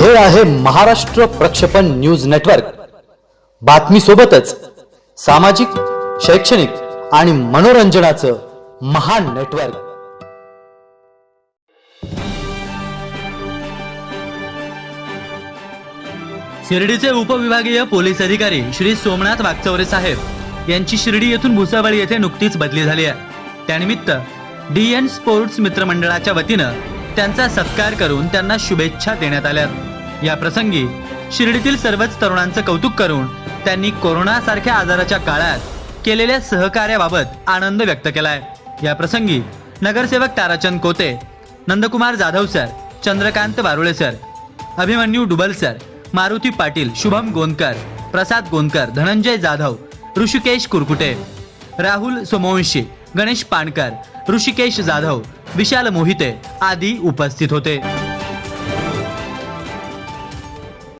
हे आहे महाराष्ट्र प्रक्षेपण न्यूज नेटवर्क. बातमी सोबतच सामाजिक शैक्षणिक आणि मनोरंजनाचं महान नेटवर्क. शिर्डीचे उपविभागीय पोलीस अधिकारी श्री सोमनाथ वागचौरे साहेब यांची शिर्डी येथून भुसावळ येथे नुकतीच बदली झाली आहे. त्यानिमित्त डी एन स्पोर्ट्स मित्रमंडळाच्या वतीनं त्यांचा सत्कार करून त्यांना शुभेच्छा देण्यात आल्या या प्रसंगी शिर्डीतील सर्वच तरुणांचं कौतुक करून त्यांनी कोरोना सारख्या आजाराच्या काळात केलेल्या सहकार्याबाबत आनंद व्यक्त केलाय. या प्रसंगी नगरसेवक Tarachand Kote Nandkumar Jadhav sir Chandrakant Warule sir Abhimanyu Dubal sir Maruti Patil Shubham Gondkar Prasad Gondkar Dhananjay Jadhav Rushikesh Kurkute Rahul Somvanshi Ganesh Pankar Rushikesh Jadhav Vishal Mohite आदी उपस्थित होते.